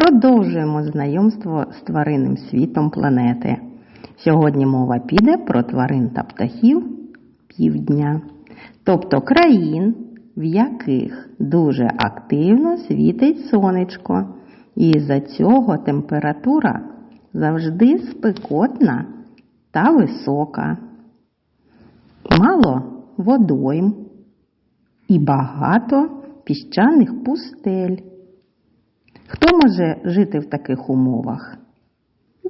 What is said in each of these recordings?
Продовжуємо знайомство з тваринним світом планети. Сьогодні мова піде про тварин та птахів півдня, тобто країн, в яких дуже активно світить сонечко, і за цього температура завжди спекотна та висока. Мало водойм і багато піщаних пустель. Хто може жити в таких умовах?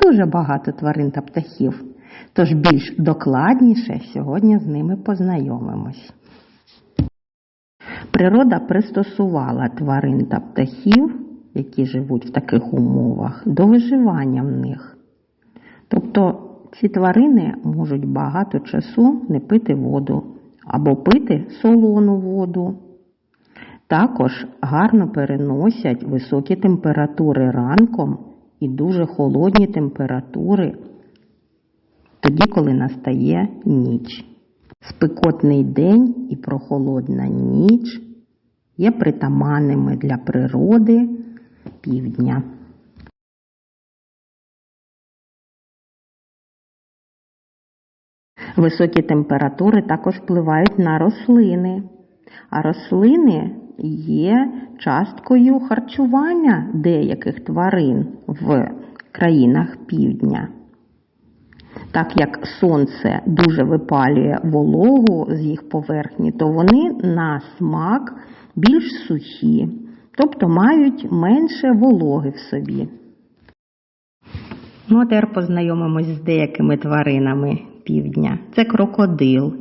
Дуже багато тварин та птахів, тож більш докладніше сьогодні з ними познайомимось. Природа пристосувала тварин та птахів, які живуть в таких умовах, до виживання в них. Тобто ці тварини можуть багато часу не пити воду або пити солону воду. Також гарно переносять високі температури ранком і дуже холодні температури тоді, коли настає ніч. Спекотний день і прохолодна ніч є притаманними для природи півдня. Високі температури також впливають на рослини, а рослини є часткою харчування деяких тварин в країнах півдня. Так як сонце дуже випалює вологу з їх поверхні, то вони на смак більш сухі, тобто мають менше вологи в собі. Ну, а тепер познайомимось з деякими тваринами півдня. Це крокодил.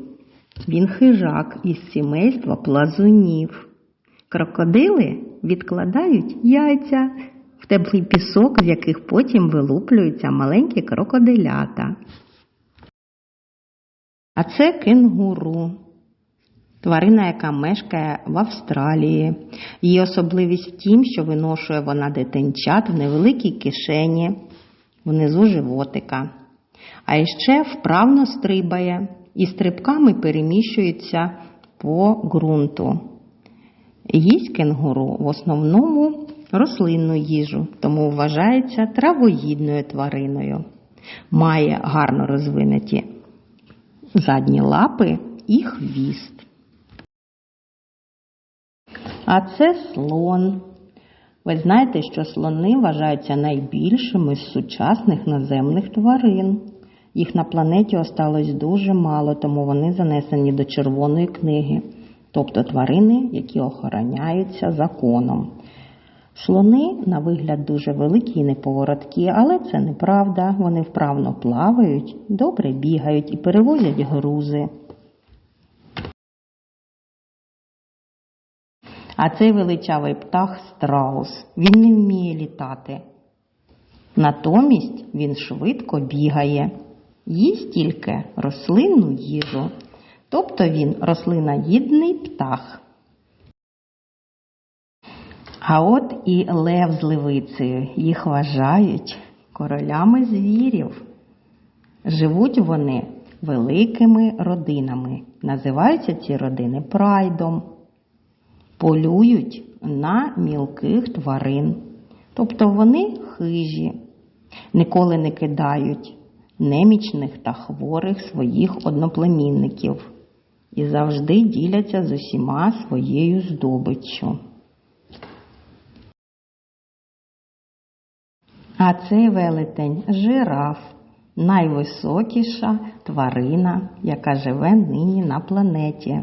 Він хижак із сімейства плазунів. Крокодили відкладають яйця в теплий пісок, з яких потім вилуплюються маленькі крокодилята. А це кенгуру. Тварина, яка мешкає в Австралії. Її особливість в тім, що виношує вона дитинчат в невеликій кишені внизу животика. А ще вправно стрибає і стрибками переміщується по ґрунту. Їсть кенгуру в основному рослинну їжу, тому вважається травоїдною твариною. Має гарно розвинуті задні лапи і хвіст. А це слон. Ви знаєте, що слони вважаються найбільшими з сучасних наземних тварин. Їх на планеті осталось дуже мало, тому вони занесені до Червоної книги, тобто тварини, які охороняються законом. Слони, на вигляд, дуже великі і неповороткі, але це неправда. Вони вправно плавають, добре бігають і перевозять грузи. А цей величавий птах страус. Він не вміє літати. Натомість він швидко бігає, їсть тільки рослинну їжу, тобто він рослиноїдний птах. А от і лев з левицею їх вважають королями звірів. Живуть вони великими родинами. Називаються ці родини прайдом. Полюють на мілких тварин. Тобто вони хижі, ніколи не кидають немічних та хворих своїх одноплемінників і завжди діляться з усіма своєю здобиччю. А цей велетень жираф найвисокіша тварина, яка живе нині на планеті.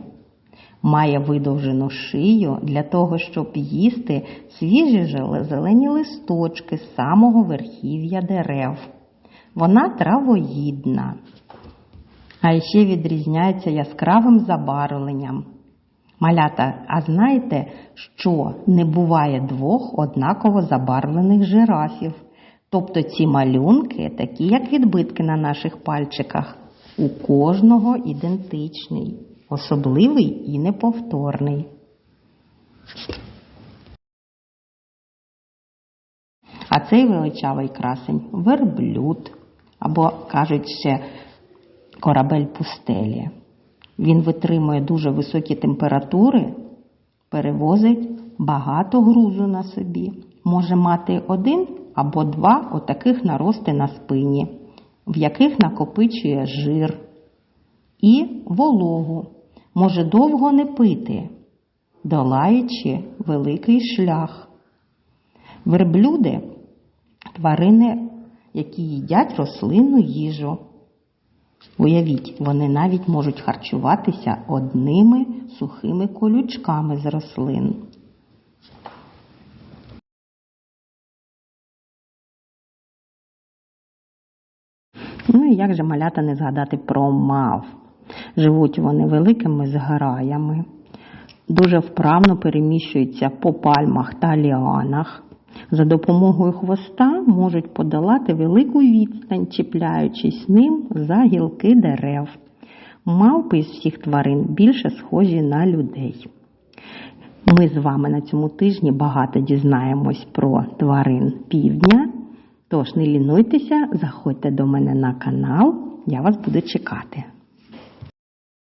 Має видовжену шию для того, щоб їсти свіжі зелені листочки з самого верхів'я дерев. Вона травоїдна, а ще відрізняється яскравим забарвленням. Малята, а знаєте, що не буває двох однаково забарвлених жирафів? Тобто ці малюнки, такі як відбитки на наших пальчиках, у кожного ідентичний, особливий і неповторний. А цей величавий красень верблюд, або кажуть ще корабель пустелі. Він витримує дуже високі температури, перевозить багато грузу на собі, може мати один або два отаких нарости на спині, в яких накопичує жир і вологу, може довго не пити, долаючи великий шлях. Верблюди тварини, які їдять рослинну їжу. Уявіть, вони навіть можуть харчуватися одними сухими колючками з рослин. Ну і як же малята не згадати про мав? Живуть вони великими зграями, дуже вправно переміщуються по пальмах та ліанах. За допомогою хвоста можуть подолати велику відстань, чіпляючись ним за гілки дерев. Мавпи із всіх тварин більше схожі на людей. Ми з вами на цьому тижні багато дізнаємось про тварин півдня. Тож не лінуйтеся, заходьте до мене на канал, я вас буду чекати.